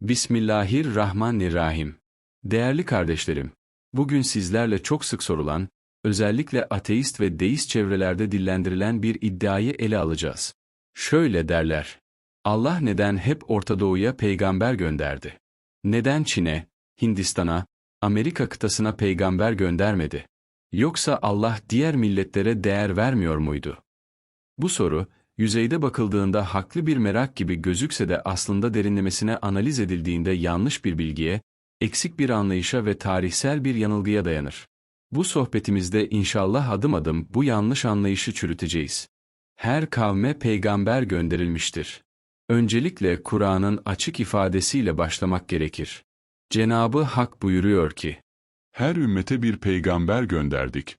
Bismillahirrahmanirrahim. Değerli kardeşlerim, bugün sizlerle çok sık sorulan, özellikle ateist ve deist çevrelerde dillendirilen bir iddiayı ele alacağız. Şöyle derler. Allah neden hep Orta Doğu'ya peygamber gönderdi? Neden Çin'e, Hindistan'a, Amerika kıtasına peygamber göndermedi? Yoksa Allah diğer milletlere değer vermiyor muydu? Bu soru, yüzeyde bakıldığında haklı bir merak gibi gözükse de aslında derinlemesine analiz edildiğinde yanlış bir bilgiye, eksik bir anlayışa ve tarihsel bir yanılgıya dayanır. Bu sohbetimizde inşallah adım adım bu yanlış anlayışı çürüteceğiz. Her kavme peygamber gönderilmiştir. Öncelikle Kur'an'ın açık ifadesiyle başlamak gerekir. Cenabı Hak buyuruyor ki, Her ümmete bir peygamber gönderdik.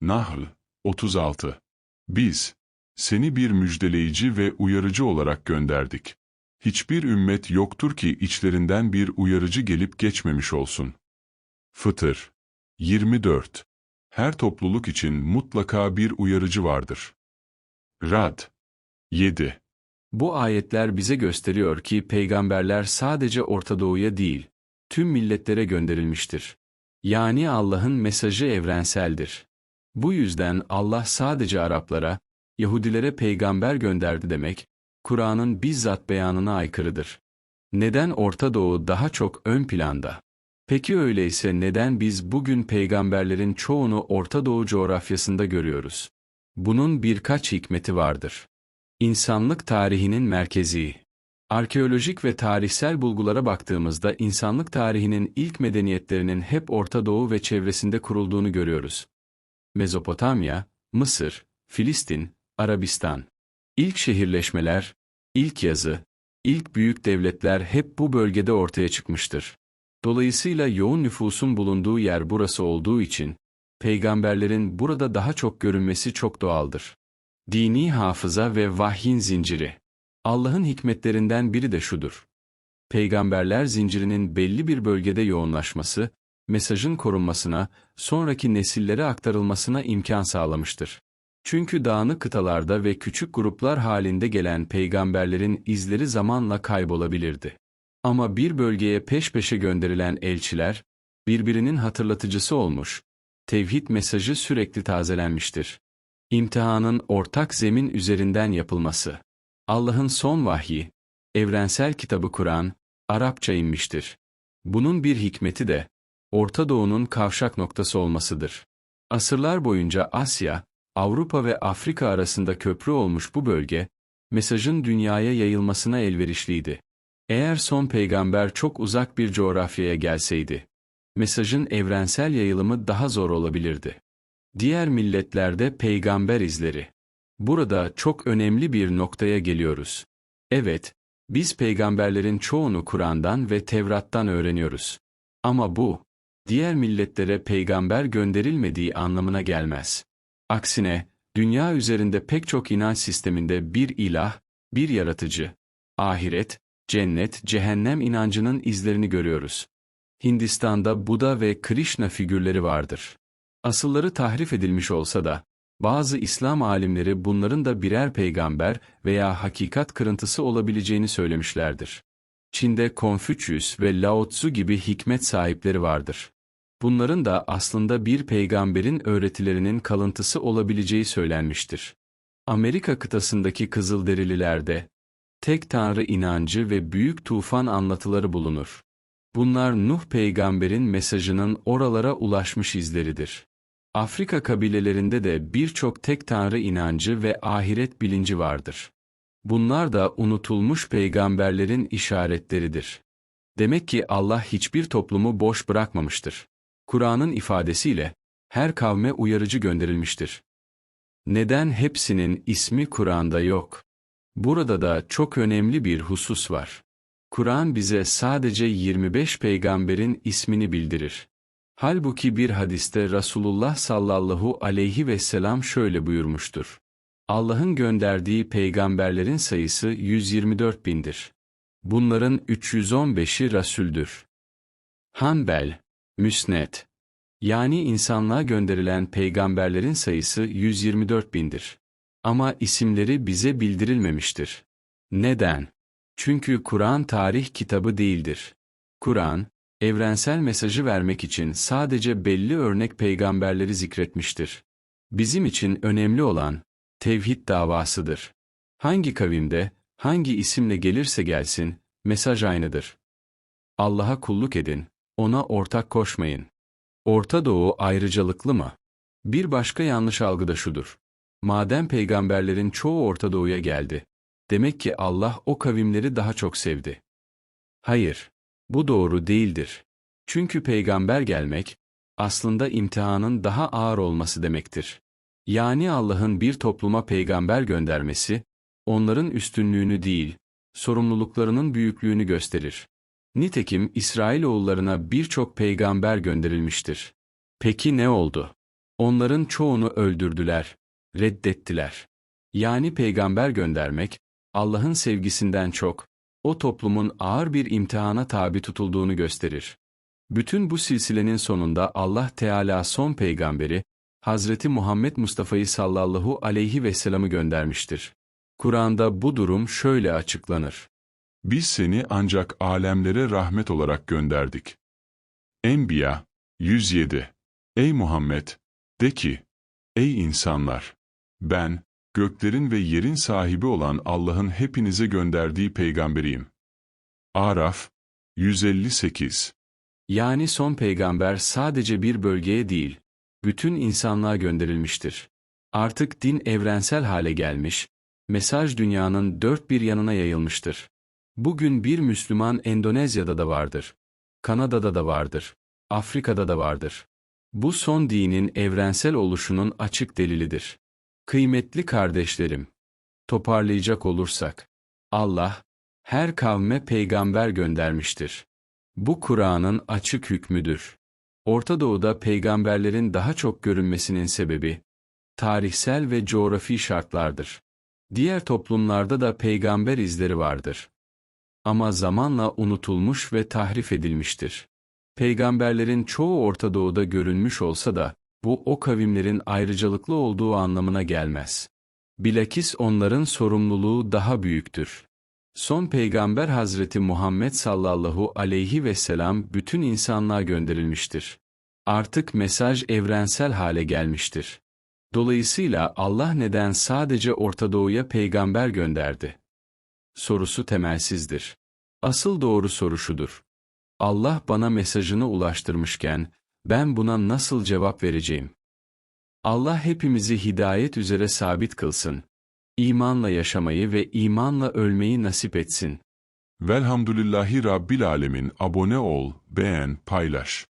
Nahl 36 Biz, seni bir müjdeleyici ve uyarıcı olarak gönderdik. Hiçbir ümmet yoktur ki içlerinden bir uyarıcı gelip geçmemiş olsun. Fıtır 24 Her topluluk için mutlaka bir uyarıcı vardır. Rad 7 Bu ayetler bize gösteriyor ki peygamberler sadece Orta Doğu'ya değil, tüm milletlere gönderilmiştir. Yani Allah'ın mesajı evrenseldir. Bu yüzden Allah sadece Araplara, Yahudilere peygamber gönderdi demek, Kur'an'ın bizzat beyanına aykırıdır. Neden Orta Doğu daha çok ön planda? Peki öyleyse neden biz bugün peygamberlerin çoğunu Orta Doğu coğrafyasında görüyoruz? Bunun birkaç hikmeti vardır. İnsanlık tarihinin merkezi. Arkeolojik ve tarihsel bulgulara baktığımızda insanlık tarihinin ilk medeniyetlerinin hep Orta Doğu ve çevresinde kurulduğunu görüyoruz. Mezopotamya, Mısır, Filistin, Arabistan. İlk şehirleşmeler, ilk yazı, ilk büyük devletler hep bu bölgede ortaya çıkmıştır. Dolayısıyla yoğun nüfusun bulunduğu yer burası olduğu için, peygamberlerin burada daha çok görünmesi çok doğaldır. Dini hafıza ve vahyin zinciri. Allah'ın hikmetlerinden biri de şudur. Peygamberler zincirinin belli bir bölgede yoğunlaşması, mesajın korunmasına, sonraki nesillere aktarılmasına imkan sağlamıştır. Çünkü dağınık kıtalarda ve küçük gruplar halinde gelen peygamberlerin izleri zamanla kaybolabilirdi. Ama bir bölgeye peş peşe gönderilen elçiler, birbirinin hatırlatıcısı olmuş, tevhid mesajı sürekli tazelenmiştir. İmtihanın ortak zemin üzerinden yapılması. Allah'ın son vahyi, evrensel kitabı Kur'an, Arapça inmiştir. Bunun bir hikmeti de, Orta Doğu'nun kavşak noktası olmasıdır. Asırlar boyunca Asya, Avrupa ve Afrika arasında köprü olmuş bu bölge, mesajın dünyaya yayılmasına elverişliydi. Eğer son peygamber çok uzak bir coğrafyaya gelseydi, mesajın evrensel yayılımı daha zor olabilirdi. Diğer milletlerde peygamber izleri. Burada çok önemli bir noktaya geliyoruz. Evet, biz peygamberlerin çoğunu Kur'an'dan ve Tevrat'tan öğreniyoruz. Ama bu, diğer milletlere peygamber gönderilmediği anlamına gelmez. Aksine, dünya üzerinde pek çok inanç sisteminde bir ilah, bir yaratıcı, ahiret, cennet, cehennem inancının izlerini görüyoruz. Hindistan'da Buda ve Krishna figürleri vardır. Asılları tahrif edilmiş olsa da, bazı İslam alimleri bunların da birer peygamber veya hakikat kırıntısı olabileceğini söylemişlerdir. Çin'de Konfüçyüs ve Lao Tzu gibi hikmet sahipleri vardır. Bunların da aslında bir peygamberin öğretilerinin kalıntısı olabileceği söylenmiştir. Amerika kıtasındaki Kızılderililerde, tek tanrı inancı ve büyük tufan anlatıları bulunur. Bunlar Nuh peygamberin mesajının oralara ulaşmış izleridir. Afrika kabilelerinde de birçok tek tanrı inancı ve ahiret bilinci vardır. Bunlar da unutulmuş peygamberlerin işaretleridir. Demek ki Allah hiçbir toplumu boş bırakmamıştır. Kur'an'ın ifadesiyle, her kavme uyarıcı gönderilmiştir. Neden hepsinin ismi Kur'an'da yok? Burada da çok önemli bir husus var. Kur'an bize sadece 25 peygamberin ismini bildirir. Halbuki bir hadiste Resulullah sallallahu aleyhi ve sellem şöyle buyurmuştur. Allah'ın gönderdiği peygamberlerin sayısı 124 bindir. Bunların 315'i Resul'dür. Hanbel, Müsned. Yani insanlığa gönderilen peygamberlerin sayısı 124 bindir. Ama isimleri bize bildirilmemiştir. Neden? Çünkü Kur'an tarih kitabı değildir. Kur'an, evrensel mesajı vermek için sadece belli örnek peygamberleri zikretmiştir. Bizim için önemli olan, tevhid davasıdır. Hangi kavimde, hangi isimle gelirse gelsin, mesaj aynıdır. Allah'a kulluk edin, ona ortak koşmayın. Orta Doğu ayrıcalıklı mı? Bir başka yanlış algı da şudur. Madem peygamberlerin çoğu Orta Doğu'ya geldi, demek ki Allah o kavimleri daha çok sevdi. Hayır, bu doğru değildir. Çünkü peygamber gelmek, aslında imtihanın daha ağır olması demektir. Yani Allah'ın bir topluma peygamber göndermesi, onların üstünlüğünü değil, sorumluluklarının büyüklüğünü gösterir. Nitekim İsrailoğullarına birçok peygamber gönderilmiştir. Peki ne oldu? Onların çoğunu öldürdüler, reddettiler. Yani peygamber göndermek, Allah'ın sevgisinden çok, o toplumun ağır bir imtihana tabi tutulduğunu gösterir. Bütün bu silsilenin sonunda Allah Teala son peygamberi, Hazreti Muhammed Mustafa'yı sallallahu aleyhi ve sellem'i göndermiştir. Kur'an'da bu durum şöyle açıklanır. Biz seni ancak alemlere rahmet olarak gönderdik. Enbiya 107 Ey Muhammed! De ki, Ey insanlar! Ben, göklerin ve yerin sahibi olan Allah'ın hepinize gönderdiği peygamberiyim. Araf 158 Yani son peygamber sadece bir bölgeye değil, bütün insanlığa gönderilmiştir. Artık din evrensel hale gelmiş, mesaj dünyanın dört bir yanına yayılmıştır. Bugün bir Müslüman Endonezya'da da vardır. Kanada'da da vardır. Afrika'da da vardır. Bu son dinin evrensel oluşunun açık delilidir. Kıymetli kardeşlerim, toparlayacak olursak, Allah, her kavme peygamber göndermiştir. Bu Kur'an'ın açık hükmüdür. Orta Doğu'da peygamberlerin daha çok görünmesinin sebebi, tarihsel ve coğrafi şartlardır. Diğer toplumlarda da peygamber izleri vardır. Ama zamanla unutulmuş ve tahrif edilmiştir. Peygamberlerin çoğu Orta Doğu'da görünmüş olsa da, bu o kavimlerin ayrıcalıklı olduğu anlamına gelmez. Bilakis onların sorumluluğu daha büyüktür. Son peygamber Hazreti Muhammed sallallahu aleyhi ve sellem bütün insanlığa gönderilmiştir. Artık mesaj evrensel hale gelmiştir. Dolayısıyla Allah neden sadece Orta Doğu'ya peygamber gönderdi? Sorusu temelsizdir. Asıl doğru soru şudur. Allah bana mesajını ulaştırmışken, ben buna nasıl cevap vereceğim? Allah hepimizi hidayet üzere sabit kılsın. İmanla yaşamayı ve imanla ölmeyi nasip etsin. Velhamdülillahi Rabbil Alemin abone ol, beğen, paylaş.